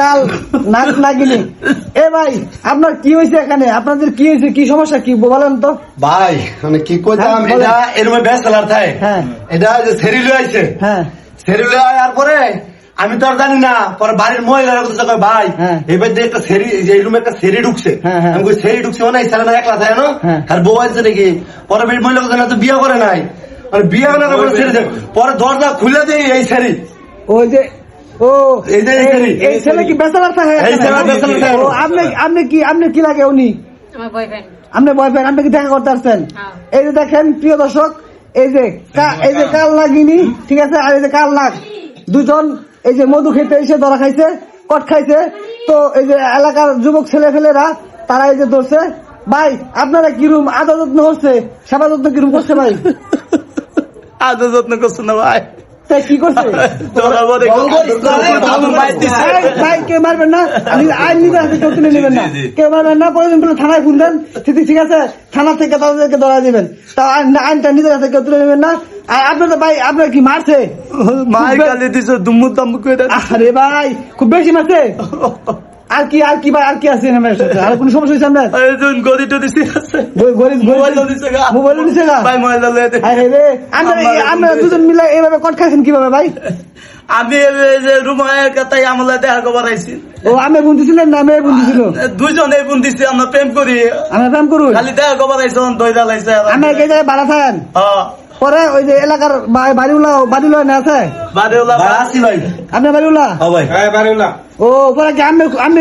কাল নাক নাগিনি এ ভাই আপনার কি হয়েছে এখানে আপনাদের কি হয়েছে কি সমস্যা কি বলেন তো ভাই মানে কি কইতাম হ্যাঁ। এটা এরকম ব্যাচেলার থাকে হ্যাঁ। এটা যে সেরিলে আইছে হ্যাঁ সেরিলে আয়ার পরে আমি তো আর জানি না পরে বাড়ির মহিলারা কথা কয় ভাই হ্যাঁ। এবার যে একটা সেরি এই রুমে একটা সেরি ঢুকছে হ্যাঁ। আমি কই সেরি ঢুকছে মানে ছেলে না একলা থাকে না। আর বউ আছে নাকি পরে মহিলা কথা তো বিয়ে করে নাই মানে বিয়ে করে না পরে সেরি দেয়। পরে দরজা খুলে দেই এই সেরি ওই যে ও এই যে এই এই- ছেলে। কি বেচালার থাকে আপনি আপনি কি আপনি কি লাগে উনি? আপনি বয়ফ্রেন্ড আপনি কি দেখা করতে আসছেন? হ্যাঁ। এই যে দেখেন প্রিয় দর্শক এই যে এই যে কাল ঠিক আছে? আর এই যে কাল নাগ দুজন এই যে মধু খেতে এসে ধরা খাইছে কট খাইছে। তো এই যে এলাকার যুবক ছেলে ফেলেরা তারা এই যে ধরছে। ভাই আপনারা কিরম আদা যত্ন হচ্ছে সেবা যত্ন কিরম করছে ভাই? আদর যত্ন করছ না ভাই। কি করছে। ভাই, মারবেন না? নিজে- আইন নিজের হাতে কেউ তুলে নেবেন না। কেউ মারবেন না? প্রয়োজন পড়লে থানায় ফোন দেন। ঠিক আছে? থানা থেকে তাদেরকে ধরা দিবেন। তা আইনটা নিজের হাতে কেউ তুলে নেবেন না। আর আপনার তো ভাই আপনার কি মারছে? মায়ের গালি দিছো দুমু করে। আরে ভাই খুব বেশি মারছে। আর কি আর কি ভাই আর কি আছে আমার সাথে? আর কোনো সমস্যা হয়েছে আপনার? একজন গদি টদি আছে। গ- গরিব মোবাইল দিছে গা। মোবাইল দিছে গা? ভাই মোবাইল লয়ে। আরে রে আমরা আমরা দুজন মিলে এইভাবে কট খাইছেন কীভাবে ভাই? আমি যে রুমায়ের কথাই আমলা দেখা খবর আইছি। ও আমি বন্ধু ছিলেন না মেয়ে বন্ধু ছিল? দুইজন এই বোন দিছি আমরা প্রেম করি। আমরা প্রেম করুন। খালি দেখা খবর আইছে দই জ্বালাইছে আমি এই জায়গায় বাড়া থাকেন? হ্যাঁ। পরে ওই যে এলাকার বা- বাড়িওয়ালা বাড়িওয়ালা না আছে? ভাই। আপনার বাড়িওয়ালা? হ্যাঁ ও পরে কি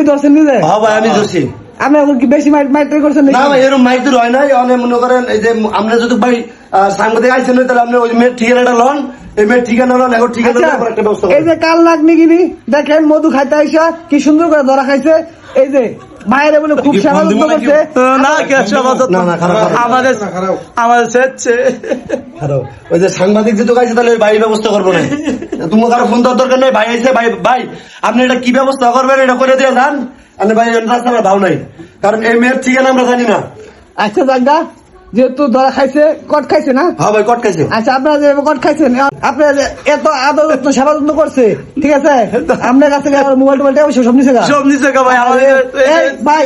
ধরছেন নিজে? হ্যাঁ ভাই আমি দোষী আপনি কি বেশি মাইট মাইট করছেন? না ভাই এরকম দূর হয় নাই। অনেক মনে করেন এই যে আমরা যদি ভাই সাংবাদিক আইছেন তাহলে আপনি ওই মেয়ের ঠিকানাটা লন। এই মেয়ের ঠিকানা লন এখন ঠিকানা আচ্ছা, একটা ব্যবস্থা এই যে কাল নাক নিগিনি দেখেন মধু খাইতে আইসা কি সুন্দর করে ধরা খাইছে। এই যে মায়ের বলে খুব সেবা যত্ন করছে না কে। আমাদের আমাদের সেচ্ছে ওই যে সাংবাদিক যে গাইছে তাহলে ওই ভাই ব্যবস্থা করব না তোমার কারও ফোন দেওয়ার দরকার নেই? ভাই আইছে ভাই ভাই আপনি এটা কি ব্যবস্থা করবেন? এটা করে দিয়ে যান। আপনি ভাই রাস্তা আমার ভাও নাই। কারণ এই মেয়ের ঠিকানা আমরা জানি না। আচ্ছা জাগা যেহেতু ধরা খাইছে কট খাইছে না? হ্যাঁ ভাই কট খাইছে। আচ্ছা আপনারা যে কট খাইছেন আপনারা যে এত আদর যত্ন সেবা যত্ন করছে ঠিক আছে? আপনার কাছ থেকে মোবাইল টোবাইল সব নিছে? সব নিচে গা ভাই আমাদের ভাই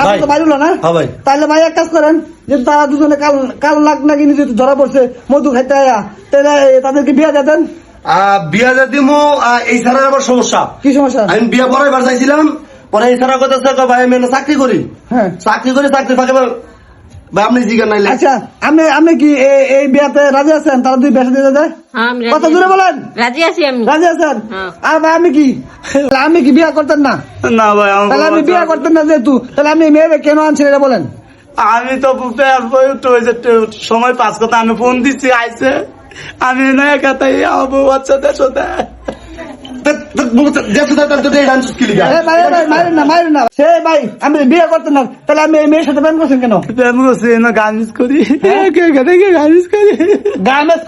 আপনি তো বাড়িল না? হ্যাঁ ভাই। তাহলে ভাই এক কাজ করেন যে তারা দুজনে কাল কাল লাগ নাকি নিজে ধরা পড়ছে মধু খাইতে আয়া তাহলে তাদেরকে বিয়া দিয়ে দেন। বিয়া যে দিমু এই ছাড়ার আবার সমস্যা। কি সমস্যা? আমি বিয়া পরে এবার চাইছিলাম পরে এই ছাড়া কথা ভাই আমি চাকরি করি। হ্যাঁ। চাকরি করি চাকরি ফাঁকে ভাই আপনি জিজ্ঞাসা নাইলে আচ্ছা আপনি আপনি কি এই বিয়াতে রাজি আছেন? তারা দুই বেসা দিয়ে দেয় হ্যাঁ আমি কত দূরে বলেন? রাজি আছি আমি। রাজি আছেন? হ্যাঁ। আর ভাই আমি কি? তাহলে আমি কি বিয়া করতেন না? না ভাই তাহলে আমি বিয়া করতেন না যেহেতু। তাহলে আপনি মেয়েরে কেন এটা বলেন। আমি তো সময় পাস কথা আমি ফোন দিচ্ছি আইছে। আমি না একাতাই আমার বউ বাচ্চাদের সাথে আমি বিয়ে করতেন না তাহলে আমি এই মেয়ের সাথে প্রেম করছেন কেন? প্রেম করছি না গান মিস করি। হ্যাঁ? কে কে গান মিস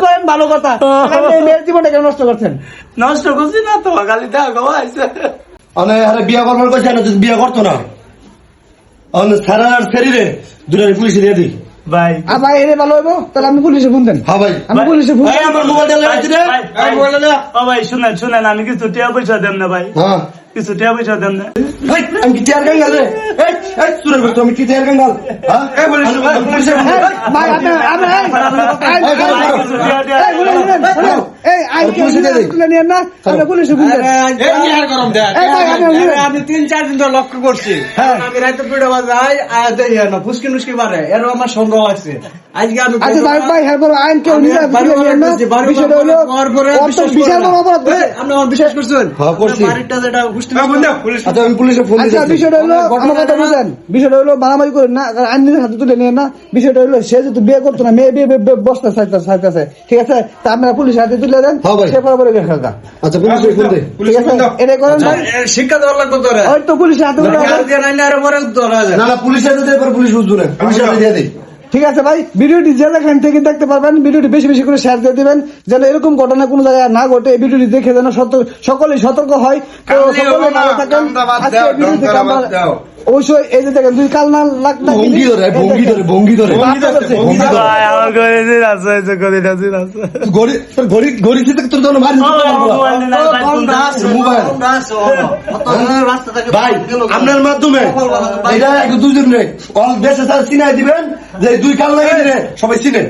করেন ভালো কথা। তাহলে আপনি এই মেয়ের জীবনটা কেন নষ্ট করছেন? নষ্ট করছি না তো খালি দেখা খবর আইছে আরে বিয়া করবার না যদি বিয়া করতো না। অন সারা আর শরীরে দুটারে পুলিশে দিয়ে দিই। ভাই। আর এরে ভালো হইব? তাহলে আপনি পুলিশে ফোন দেন। হ্যাঁ ভাই। আমি পুলিশে ফোন ভাই আমার মোবাইলটা লাগাইছি রে ভাই, ভাই, মোবাইলটা লাগা ও ভাই শুনেন শুনেন আমি কিছু টিয়া পয়সা দেন না ভাই। হ্যাঁ। কিছু টিয়া পয়সা দেন না। ভাই আমি কি টিয়ার গাঙ্গাল রে? এই এই সুরের বস্তু আমি কি টিয়ার গাঙ্গাল হ্যাঁ? এই পুলিশ পুলিশে। ভাই আপনি আপনি এই, এই, এই, এই, না? আপনি পুলিশে ফোন দেন এই নিহার গরম দেখ। এই ভাই, আপনি শুনেন। আমি তিন চার দিন ধরে লক্ষ্য করছি। হ্যাঁ। আমি রাতে পিঠে বাজাই না ফুসকি মুসকি মারে। এর আমার সন্দেহ লাগছে আজকে আমি আচ্ছা ভাই ভাই হ্যাঁ বলো আইন কেউ আমি নিজে বাড়ি তুলে নিয়েন না? বাড়ি বাড়ি বিষয়টা হলো হওয়ার পরে অত বিশ্বাস বিশাল বড় অপরাধ আপনি আমার বিশ্বাস করছেন? হ্যাঁ, করছি। বাড়িটা যেটা বুঝতে আচ্ছা আমি পুলিশে ফোন আচ্ছা বিষয়টা হলো আমার কথা বুঝেন। বিষয়টা হলো মারামারি করেন না কারণ আইন নিজের হাতে তুলে নিয়ে না। বিষয়টা হলো সে যদি বিয়ে করতো না মেয়ে বিয়ে বসতে চাইতেছে। ঠিক আছে? তা আপনারা পুলিশের হাতে তুলে দেন হ্যাঁ সে আচ্ছা পুলিশে ফোন দে। ঠিক আছে করেন ভাই। শিক্ষা দেওয়ার লাগবে তোরা। ওই তো পুলিশের হাতে তুলে দেন। দিয়ে আর পরে ধরা যায় না না পুলিশে দিতে এবার পুলিশ বুঝব না। পুলিশে দিয়ে দিই। ঠিক আছে ভাই ভিডিওটি যে যেখান থেকে দেখতে পারবেন ভিডিওটি বেশি বেশি করে শেয়ার দিয়ে দিবেন যেন এরকম ঘটনা কোনো জায়গায় না ঘটে। এই ভিডিওটি দেখে যেন সকলেই সতর্ক হয়। তো সকলে ভালো থাকেন। আজকে ভিডিও থেকে আমরা অবশ্যই এই যে দেখেন দুই কাল না লাগ ভঙ্গি ধরে ভঙ্গি ধরে ভঙ্গি ধরে। ভঙ্গি ধরে, ভঙ্গি ধরে। আমার ঘরে দিন আছে এই যে ঘরে দিন আছে। গড়ি তোর গড়ি গড়ি থেকে তোর জন্য মারি দিতে পারব না। মোবাইল ভাই, ফোন দাও। মোবাইল। রাস্তা থেকে ভাই আপনার মাধ্যমে এটা একটু দুজন রে। অল দেশে স্যার চিনাই দিবেন যে দুই কাল লাগে রে সবাই চিনে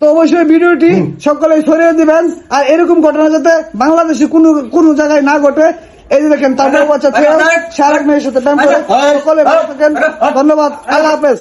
তো অবশ্যই ভিডিওটি সকলে ছড়িয়ে দিবেন। আর এরকম ঘটনা যাতে বাংলাদেশে কোনো কোনো জায়গায় না ঘটে এই যে দেখেন তারপর বাচ্চা শাহরুখ মেয়ের সাথে প্রেম করে সকলে ধন্যবাদ আল্লাহ হাফেজ।